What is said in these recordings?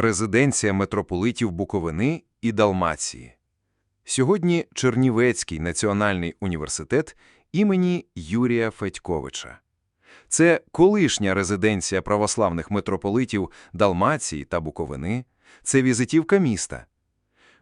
резиденція митрополитів Буковини і Далмації. Сьогодні Чернівецький національний університет імені Юрія Федьковича. Це колишня резиденція православних митрополитів Далмації та Буковини, це візитівка міста.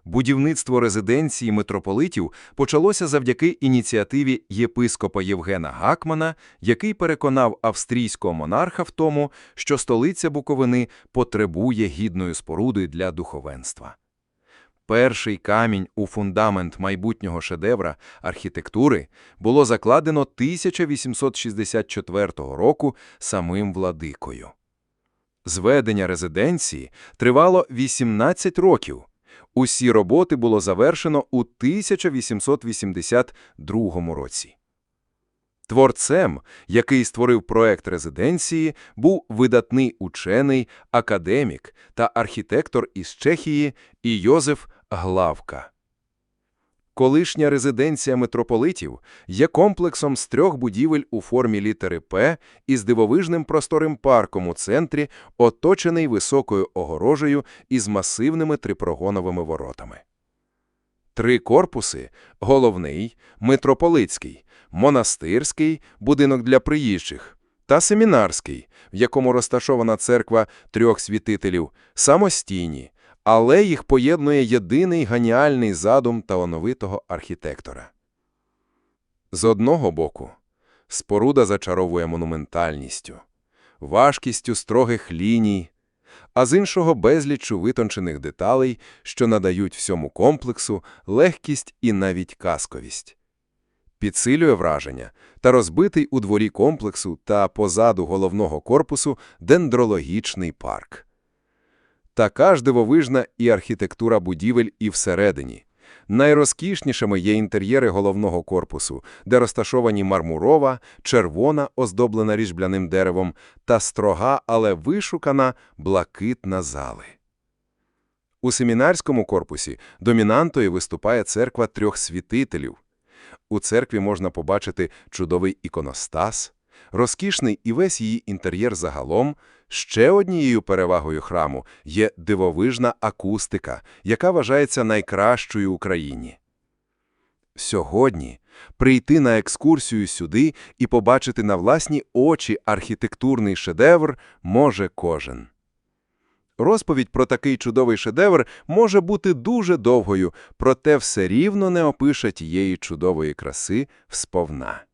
Будівництво резиденції митрополитів почалося завдяки ініціативі єпископа Євгена Гакмана, який переконав австрійського монарха в тому, що столиця Буковини потребує гідної споруди для духовенства. Перший камінь у фундамент майбутнього шедевра архітектури було закладено 1864 року самим владикою. Зведення резиденції тривало 18 років. Усі роботи було завершено у 1882 році. Творцем, який створив проект резиденції, був видатний учений, академік та архітектор із Чехії і Йозеф Главка. Колишня резиденція митрополитів є комплексом з трьох будівель у формі літери «П» із дивовижним просторим парком у центрі, оточений високою огорожею із масивними трипрогоновими воротами. Три корпуси – головний, митрополитський, монастирський, будинок для приїжджих, та семінарський, в якому розташована церква трьох святителів, самостійні, але їх поєднує єдиний геніальний задум талановитого архітектора. З одного боку, споруда зачаровує монументальністю, важкістю строгих ліній, а з іншого безліччю витончених деталей, що надають всьому комплексу легкість і навіть казковість. Підсилює враження та розбитий у дворі комплексу та позаду головного корпусу дендрологічний парк. Така ж дивовижна і архітектура будівель і всередині. Найрозкішнішими є інтер'єри головного корпусу, де розташовані мармурова, червона, оздоблена ріжбляним деревом, та строга, але вишукана блакитна зали. У семінарському корпусі домінантою виступає церква трьох святителів. У церкві можна побачити чудовий іконостас, розкішний і весь її інтер'єр загалом. Ще однією перевагою храму є дивовижна акустика, яка вважається найкращою в Україні. Сьогодні прийти на екскурсію сюди і побачити на власні очі архітектурний шедевр може кожен. Розповідь про такий чудовий шедевр може бути дуже довгою, проте все рівно не опише тієї чудової краси всповна.